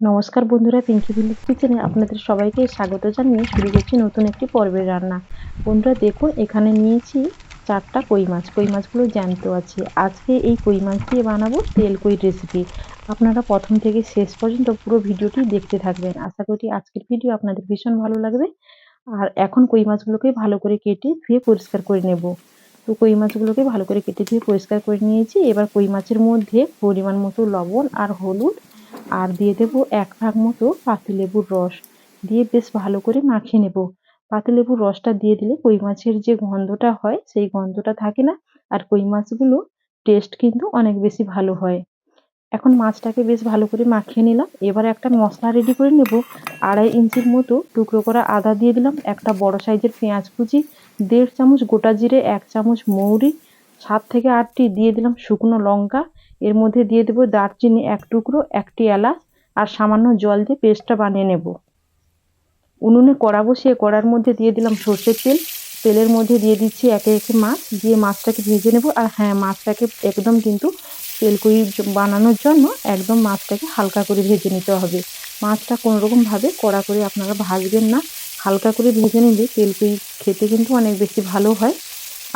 নমস্কার বন্ধুরা পিঙ্কি ভিলেজ কিচেনে আপনাদের সবাইকে স্বাগত জানিয়ে শুরু করছি নতুন একটি পর্বের রান্না। বন্ধুরা, দেখুন, এখানে নিয়েছি চারটা কই মাছ। কই মাছগুলো জ্যান্ত আছে। আজকে এই কই মাছ দিয়ে বানাবো তেল কই রেসিপি আপনারা প্রথম থেকে শেষ পর্যন্ত পুরো ভিডিওটি দেখতে থাকবেন। আশা করি আজকের ভিডিও আপনাদের ভীষণ ভালো লাগবে। আর এখন কই মাছগুলোকে ভালো করে কেটে ধুয়ে পরিষ্কার করে নেব। তো কই মাছগুলোকে ভালো করে কেটে ধুয়ে পরিষ্কার করে নিয়েছি। এবার কই মাছের মধ্যে পরিমাণ মতো লবণ আর হলুদ আর দিয়ে দেব এক ভাগ মতো পাতিলেবুর রস। দিয়ে বেশ ভালো করে মাখিয়ে নেব। পাতিলেবুর রসটা দিয়ে দিলে কই মাছের যে গন্ধটা হয়, সেই গন্ধটা থাকে না। আর কই মাছগুলো টেস্ট কিন্তু অনেক বেশি ভালো হয়। এখন মাছটাকে বেশ ভালো করে মাখিয়ে নিলাম। এবার একটা মশলা রেডি করে নেব। আড়াই ইঞ্চির মতো টুকরো করা আদা দিয়ে দিলাম, একটা বড় সাইজের পেঁয়াজ কুচি, দেড় চামচ গোটা জিরে, এক চামচ মৌরি, সাত থেকে আটটি দিয়ে দিলাম শুকনো লঙ্কা এর মধ্যে দিয়ে দেবো দারচিনি এক টুকরো, একটি এলাচ আর সামান্য জল দিয়ে পেস্টটা বানিয়ে নেব। উনুনে কড়া বসিয়ে কড়ার মধ্যে দিয়ে দিলাম সর্ষের তেল। তেলের মধ্যে দিয়ে দিচ্ছি একে একে মাছ, দিয়ে মাছটাকে ভেজে নেব। আর হ্যাঁ মাছটাকে একদম কিন্তু তেলকুই বানানোর জন্য একদম মাছটাকে হালকা করে ভেজে নিতে হবে। মাছটা কোনোরকমভাবে কড়া করে আপনারা ভাজবেন না। হালকা করে ভেজে নিলে তেলকুই খেতে কিন্তু অনেক বেশি ভালো হয়।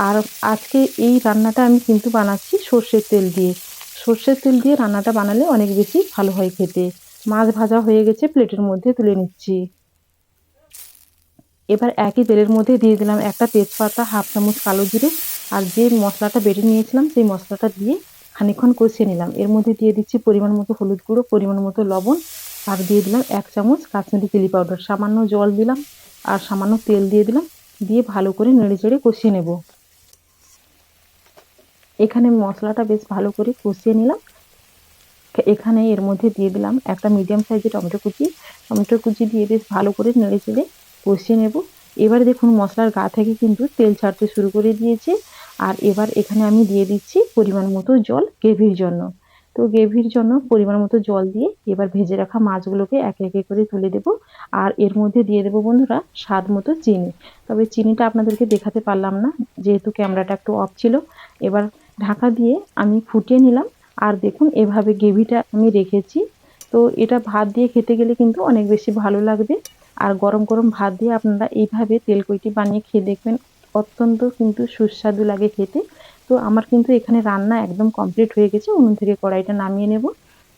আর আজকে এই রান্নাটা আমি কিন্তু বানাচ্ছি সর্ষের তেল দিয়ে। সর্ষের তেল দিয়ে রান্নাটা বানালে অনেক বেশি ভালো হয় খেতে। মাছ ভাজা হয়ে গেছে, প্লেটের মধ্যে তুলে নিচ্ছি। এবার একই তেলের মধ্যে দিয়ে দিলাম একটা তেজপাতা, হাফ চামচ কালো জিরে আর যে মশলাটা বেটে নিয়েছিলাম সেই মশলাটা দিয়ে খানিক্ষণ কষিয়ে নিলাম। এর মধ্যে দিয়ে দিচ্ছি পরিমাণ মতো হলুদ গুঁড়ো, পরিমাণ মতো লবণ আর দিয়ে দিলাম এক চামচ কাশ্মীরি চিলি পাউডার। সামান্য জল দিলাম আর সামান্য তেল দিয়ে দিলাম, দিয়ে ভালো করে নেড়ে চেড়ে কষিয়ে নেব। এখানে মশলাটা বেশ ভালো করে কষিয়ে নিলাম। এখানে এর মধ্যে দিয়ে দিলাম একটা মিডিয়াম সাইজের টমেটো কুচি। টমেটো কুচি দিয়ে বেশ ভালো করে নেড়ে চেড়ে কষিয়ে নেব। এবার দেখুন মশলার গা থেকে কিন্তু তেল ছাড়তে শুরু করে দিয়েছে। আর এবার এখানে আমি দিয়ে দিচ্ছি পরিমাণ মতো জল গ্রেভির জন্য। তো গ্রেভির জন্য পরিমাণ মতো জল দিয়ে এবার ভেজে রাখা মাছগুলোকে একে একে করে তুলে দেব। আর এর মধ্যে দিয়ে দেবো বন্ধুরা স্বাদ মতো চিনি। তবে চিনিটা আপনাদেরকে দেখাতে পারলাম না, যেহেতু ক্যামেরাটা একটু অফ ছিল। এবার ঢাকা দিয়ে আমি ফুটিয়ে নিলাম। আর দেখুন, এভাবে গ্রেভিটা আমি রেখেছি। তো এটা ভাত দিয়ে খেতে গেলে কিন্তু অনেক বেশি ভালো লাগবে। আর গরম গরম ভাত দিয়ে আপনারা এইভাবে তেলকইটি বানিয়ে খেয়ে দেখবেন। অত্যন্ত কিন্তু সুস্বাদু লাগে খেতে। তো আমার কিন্তু এখানে রান্না একদম কমপ্লিট হয়ে গেছে। উনুন থেকে কড়াইটা নামিয়ে নেব।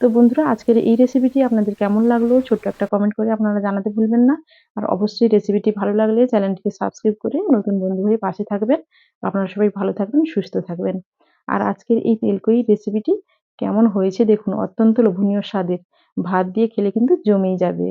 তো বন্ধুরা, আজকের এই রেসিপিটি আপনাদের কেমন লাগল? ছোট্ট একটা কমেন্ট করে আপনারা জানাতে ভুলবেন না। আর অবশ্যই রেসিপিটি ভালো লাগলে চ্যানেলটিকে সাবস্ক্রাইব করে নতুন বন্ধু হয়ে পাশে থাকবেন। আপনারা সবাই ভালো থাকবেন, সুস্থ থাকবেন। আর আজকের এই তেলকই রেসিপিটি কেমন হয়েছে দেখুন, অত্যন্ত লোভনীয় স্বাদের। ভাত দিয়ে খেলে কিন্তু জমেই যাবে।